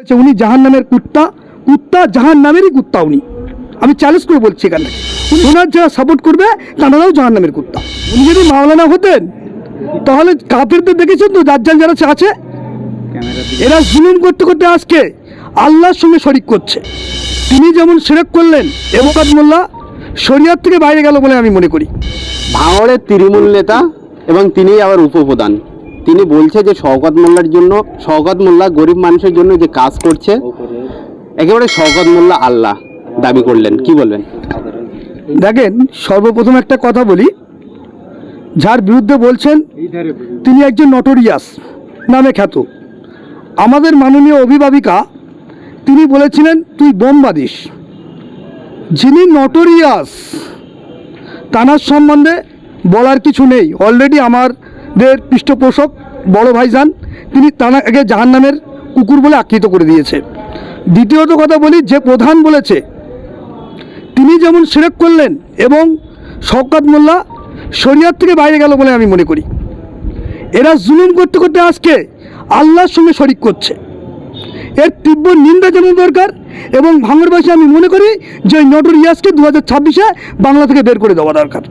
হচ্ছে উনি জাহান নামের কুত্তা কুত্তা জাহান নামেরই কুত্তা উনি। আমি চ্যালেঞ্জ করে বলছি এখানে। উনি ওনার যারা সাপোর্ট করবে, তারাও জাহান নামের কুত্তা। উনি যদি মাওলানা হতেন, তাহলে কাফেরদের দেখেছেন তো, দাজ্জাল যারা আছে এরা জুলুম করতে করতে আজকে আল্লাহর সঙ্গে শরিক করছে। তিনি যেমন সেরেক করলেন এবকাত মোল্লা শরিয়ার থেকে বাইরে গেল বলে আমি মনে করি। ভাঙড়ের তৃণমূল নেতা এবং তিনি আবার উপপ্রধান। তিনি বলছে যে শওকত মোল্লার জন্য, শওকত মোল্লা গরিব মানুষের জন্য যে কাজ করছে, একেবারে শওকত মোল্লা আল্লাহ দাবি করলেন। কি বলবেন? দেখেন, সর্বপ্রথম একটা কথা বলি। যার বিরুদ্ধে বলছেন, তিনি একজন নটোরিয়াস নামে খ্যাত। আমাদের মাননীয় অভিভাবিকা, তিনি বলেছিলেন, তুই বোম বাঁধিস। যিনি নটোরিয়াস তানার সম্বন্ধে বলার কিছু নেই। অলরেডি আমাদের পৃষ্ঠপোষক বড় ভাইজান, তিনি তানাকে জাহান্নামের কুকুর বলে আখ্যিত করে দিয়েছে। দ্বিতীয়ত কথা বলি, যে প্রধান বলেছে, তিনি যেমন সেরেক করলেন এবং শওকাত মোল্লা শরিয়ার থেকে বাইরে গেল বলে আমি মনে করি। এরা জুলুম করতে করতে আজকে আল্লাহর সঙ্গে শরিক করছে। এর তীব্র নিন্দা জানানো দরকার এবং ভাঙরবাসী আমি মনে করি যে নটর ইয়াসকে দু হাজার ছাব্বিশে বাংলা থেকে বের করে দেওয়া দরকার।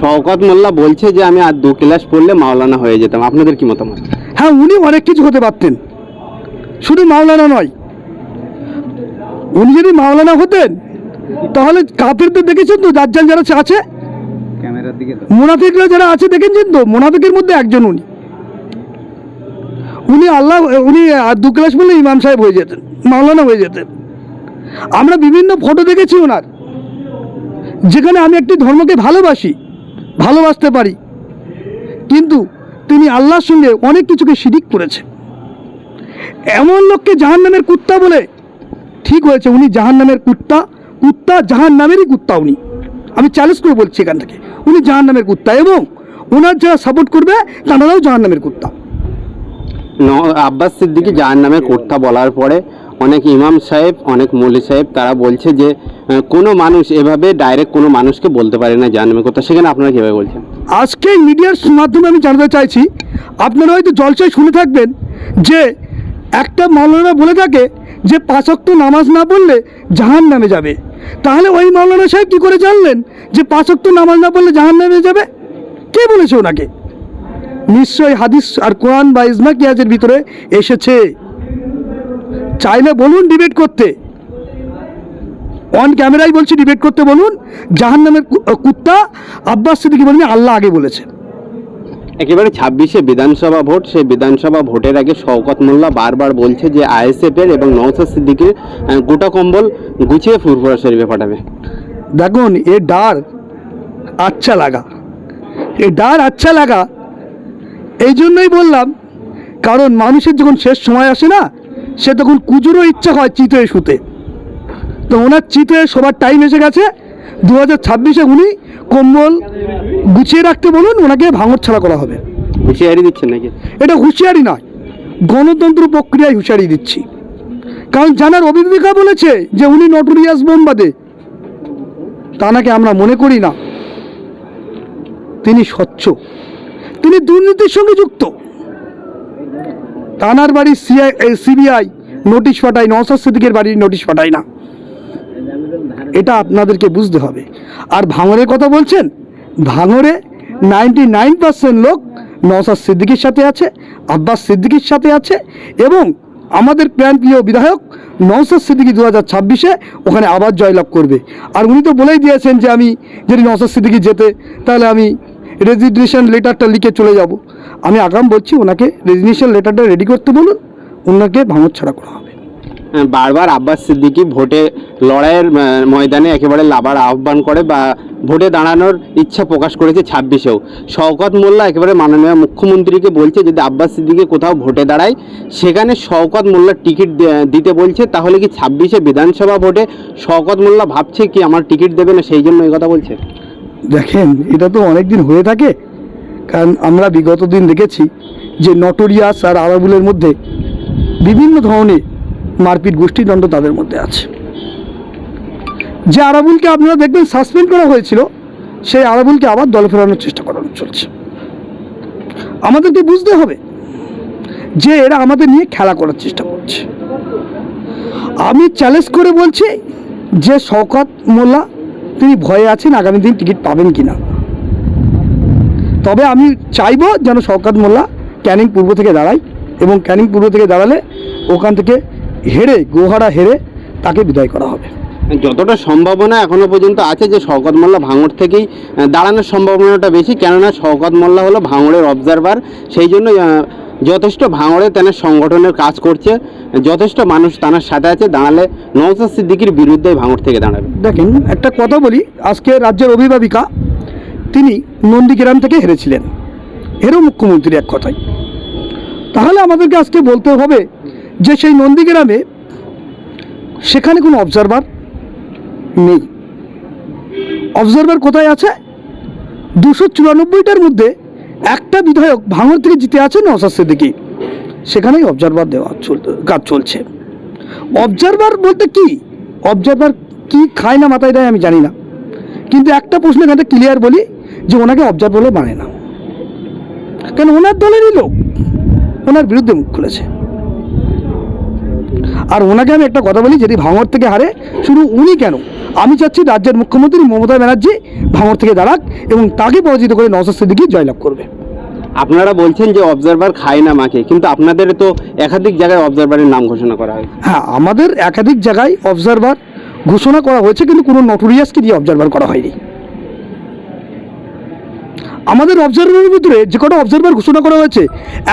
শওকত মোল্লা বলছে যে আমি আর দু ক্লাস পড়লে মাওলানা হয়ে যেতাম। আপনাদের কি মতামত? হ্যাঁ উনি অনেক কিছু হতে পারতেন। শুধু মাওলানা নয়। উনি যদি মাওলানা হতেন তাহলে কাফেরদের দেখেছেন তো যার দাজ্জাল যারা আছে? ক্যামেরার মোনাফিকরা যারা আছে দেখেছেন তো? মোনাফিকের মধ্যে একজন উনি। উনি আল্লাহ উনি আর দু ক্লাস বলে ইমাম সাহেব হয়ে যেতেন মাওলানা হয়ে যেতেন। আমরা বিভিন্ন ফটো দেখেছি ওনার। যেখানে আমি একটি ধর্মকে ভালোবাসি। ভালোবাসতে পারি। কিন্তু তিনি আল্লাহর সঙ্গে অনেক কিছুকে শিরিক করেছে। এমন লোককে জাহান নামের কুত্তা বলে ঠিক হয়েছে, উনি জাহান নামের কুত্তা কুত্তা জাহান নামেরই কুত্তা উনি। আমি চ্যালেঞ্জ করে বলছি এখান থেকে, উনি জাহান নামের কুত্তা এবং ওনার যারা সাপোর্ট করবে, তারাও জাহান নামের কুত্তা আব্বাস সিদ্দিকি জাহান নামে কর্তা বলার পরে অনেক ইমাম সাহেব, অনেক মৌলি সাহেব, তারা বলছে যে কোনো মানুষ এভাবে ডাইরেক্ট কোনো মানুষকে বলতে পারে না নামে কর্তা সেখানে আপনারা কীভাবে বলছেন? আজকে মিডিয়ার মাধ্যমে আমি জানতে চাইছি, আপনারা হয়তো জলসায় শুনে থাকবেন যে, একটা মাওলানা বলে থাকে যে পাঁচক্ত নামাজ না পড়লে জাহান নামে যাবে। তাহলে ওই মাওলানা সাহেব কী করে জানলেন যে পাঁচক্ত নামাজ না পড়লে জাহান নামে যাবে? কে বলেছে ওনাকে? নিশ্চয়ই হাদিস আর কোরআন বা ইজমা কিয়াজের ভিতরে এসেছে। চাইলে বলুন ডিবেট করতে। অন ক্যামেরাই বলছি ডিবেট করতে বলুন। জাহান নামের কুত্তা আব্বাস সিদ্দিকি বলেন আল্লাহ আগে বলেছে। একেবারে ছাব্বিশে বিধানসভা ভোট সেই বিধানসভা ভোটের আগে শওকত মোল্লা বারবার বলছে যে আইএসএফ এর এবং নওসাদ সিদ্দিকির গোটা কম্বল গুছিয়ে ফুরফুরা শরীফে পাঠাবে। দেখুন এ ডার আচ্ছা লাগা। এ ডার আচ্ছা লাগা। এই জন্যই বললাম কারণ মানুষের যখন শেষ সময় আসে না সে তখন কুজুরও ইচ্ছা হয় চিত হয়ে শুতে। তো ওনার চিত হয়ে সবার টাইম এসে গেছে। দু হাজার ছাব্বিশে উনি কম্বল গুছিয়ে রাখতে বলুন ওনাকে ভাঙর ছাড়া করা হবে। হুঁশিয়ারি দিচ্ছেন নাকি? এটা হুঁশিয়ারি নয় গণতন্ত্র প্রক্রিয়ায় হুঁশিয়ারি দিচ্ছি। কারণ জানার অভিজ্ঞতা বলেছে যে উনি নটোরিয়াস বোমবাদে। তা নাকি আমরা মনে করি না? তিনি স্বচ্ছ। তিনি দুর্নীতির সঙ্গে যুক্ত। তানার বাড়ির সিআই সিবিআই নোটিশ পাঠায় নওসাদ সিদ্দিকের বাড়ির নোটিশ পাঠায় না। এটা আপনাদেরকে বুঝতে হবে। আর ভাঙরের কথা বলছেন? ভাঙরে নাইনটি নাইন পার্সেন্ট লোক নওসাদ সিদ্দিকির সাথে আছে, আব্বাস সিদ্দিকির সাথে আছে এবং আমাদের প্রাণপ্রিয় বিধায়ক নওসাদ সিদ্দিকি দু হাজার ছাব্বিশে ওখানে আবার জয়লাভ করবে। আর উনি তো বলেই দিয়েছেন যে আমি যদি নওসাদ সিদ্দিকি যেতে, তাহলে আমি রেজিগনেশন লেটারটা লিখে চলে যাব। আমি আগাম বলছি ওনাকে রেজিগনেশন লেটারটা রেডি করতে বলুন ওনাকে ভাঙর ছাড়া করা হবে। বারবার আব্বাস সিদ্দিকি ভোটে লড়াইয়ের ময়দানে একেবারে লাভার আহ্বান করে বা ভোটে দাঁড়ানোর ইচ্ছা প্রকাশ করেছে ছাব্বিশেও। শওকত মোল্লা একেবারে মাননীয় মুখ্যমন্ত্রীকে বলছে যদি আব্বাস সিদ্দিকি কোথাও ভোটে দাঁড়ায় সেখানে শওকত মোল্লার টিকিট দিতে বলছে তাহলে কি ছাব্বিশে বিধানসভা ভোটে শওকত মোল্লা ভাবছে কি আমার টিকিট দেবে না সেই জন্য এই কথা বলছে? দেখেন এটা তো অনেক দিন হয়ে থাকে কারণ আমরা বিগত দিন দেখেছি যে নটোরিয়াস আর আরাবুলের মধ্যে বিভিন্ন ধরনের মারপিট গোষ্ঠীদণ্ড তাদের মধ্যে আছে। যে আরাবুলকে আপনারা দেখবেন সাসপেন্ড করা হয়েছিল, সেই আরাবুলকে আবার দলে ফেরানোর চেষ্টা করানো চলছে। আমাদেরকে বুঝতে হবে যে এরা আমাদের নিয়ে খেলা করার চেষ্টা করছে। আমি চ্যালেঞ্জ করে বলছি যে শওকত মোল্লা, তিনি ভয়ে আছেন, আগামী দিন টিকিট পাবেন কিনা? তবে আমি চাইব যেন শওকত মোল্লা ক্যানিং পূর্ব থেকে দাঁড়ায় এবং ক্যানিং পূর্ব থেকে দাঁড়ালে ওখান থেকে হেরে গোহারা হেরে তাকে বিদায় করা হবে। যতটা সম্ভাবনা এখনও পর্যন্ত আছে যে শওকত মোল্লা ভাঙড় থেকেই দাঁড়ানোর সম্ভাবনাটা বেশি কেননা শওকত মোল্লা হলো ভাঙড়ের অবজারভার সেই জন্য যথেষ্ট ভাঙড়ে তেনার সংগঠনের কাজ করছে যথেষ্ট মানুষ তার সাথে আছে দাঁড়ালে নওসাদ সিদ্দিকির বিরুদ্ধে ভাঙড় থেকে দাঁড়াবে। দেখেন একটা কথা বলি আজকে রাজ্যের অভিভাবিকা তিনি নন্দীগ্রাম থেকে হেরেছিলেন। হেরো মুখ্যমন্ত্রী এক কথায় তাহলে আমাদেরকে আজকে বলতে হবে যে সেই নন্দীগ্রামে সেখানে কোনো অবজারভার নেই। অবজারভার কোথায় আছে? দুশো চুরানব্বইটার মধ্যে একটা বিধায়ক ভাঙর থেকে জিতে আছে নওসাদ সিদ্দিকি সেখানেই অবজারভার দেওয়া চল, কাজ চলছে। অবজারভার বলতে কি? অবজারভার কি খায় না মাথায় দেয় আমি জানি না। কিন্তু একটা প্রশ্ন এখানে ক্লিয়ার বলি যে ওনাকে অবজার্ভ বলে মানে না। কেন? ওনার দলেরই লোক। ওনার বিরুদ্ধে মুখ খুলেছে। আর ওনাকে আমি একটা কথা বলি যদি ভাঙর থেকে হারে শুধু উনি কেন? আমি চাচ্ছি রাজ্যের মুখ্যমন্ত্রী মমতা ব্যানার্জি ভাঙর থেকে দাঁড়াক এবং তাকে পরাজিত করে নওসাদ সিদ্দিকি জয়লাভ করবে। আপনারা বলছেন যে অবজারভার খায় না মাকে কিন্তু আপনাদের তো একাধিক জায়গায় অবজারভারের নাম ঘোষণা করা হয় হ্যাঁ আমাদের একাধিক জায়গায় অবজারভার ঘোষণা করা হয়েছে, কিন্তু কোনো নটোরিয়াসকে দিয়ে অবজারভার করা হয়নি। আমাদের অবজারভারের ভিতরে যে কটা অবজারভার ঘোষণা করা হয়েছে,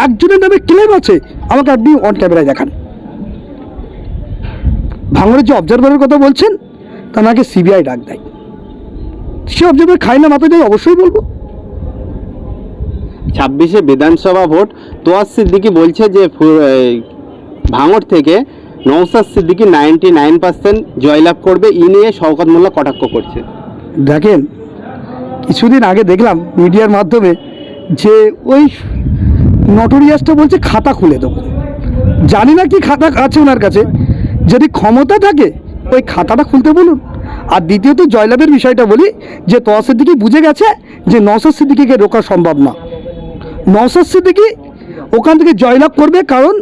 একজনের নামে ক্লেম আছে, আমাকে আপনি অন ক্যামেরায় দেখান। ভাঙড়ের যে অবজারভারের কথা বলছেন তা নাকি সিবিআই ডাক দেয়। সে অবজারভার খায় না মাথায় অবশ্যই বলব। ছাব্বিশে বিধানসভা ভোট তোয়াজ সিদ্দিকি বলছে যে ভাঙড় থেকে Naushad Siddiqui ninety nine percent জয়লাভ করবে। ই নিয়ে শওকত মোল্লা কটাক্ষ করছে। দেখেন, কিছুদিন আগে দেখলাম মিডিয়ার মাধ্যমে যে ওই নটোরিয়াসটা বলছে, খাতা খুলে দেবো। জানি না কি খাতা আছে ওনার কাছে। যদি ক্ষমতা থাকে, ওই খাতাটা খুলতে বলুন। আর দ্বিতীয়ত জয়লাভের বিষয়টা বলি, যে তোয়া বুঝে গেছে যে নওসাদ সিদ্দিকিকে রোকা সম্ভব না। নওসাদ সিদ্দিকি ওখান থেকে জয়লাভ করবে কারণ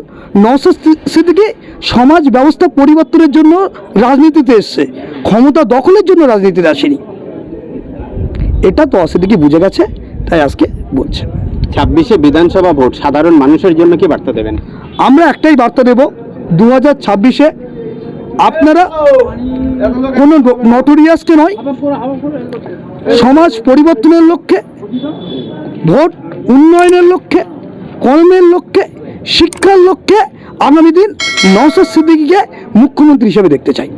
সিদ্দিকি সমাজ ব্যবস্থা পরিবর্তনের জন্য রাজনীতিতে এসছে। ক্ষমতা দখলের জন্য রাজনীতিতে আসেনি। এটা তো অসিদিকে বুঝে গেছে তাই আজকে বলছে। ছাব্বিশে বিধানসভা ভোট সাধারণ মানুষের জন্য কি বার্তা দেবেন? আমরা একটাই বার্তা দেব দু হাজার ছাব্বিশে আপনারা কোনো নটোরিয়াসকে নয় সমাজ পরিবর্তনের লক্ষ্যে ভোট উন্নয়নের লক্ষ্যে কর্মের লক্ষ্যে শিক্ষার লক্ষ্যে আগামী দিন নওসাদ সিদ্দিকিকে মুখ্যমন্ত্রী হিসেবে দেখতে চাই।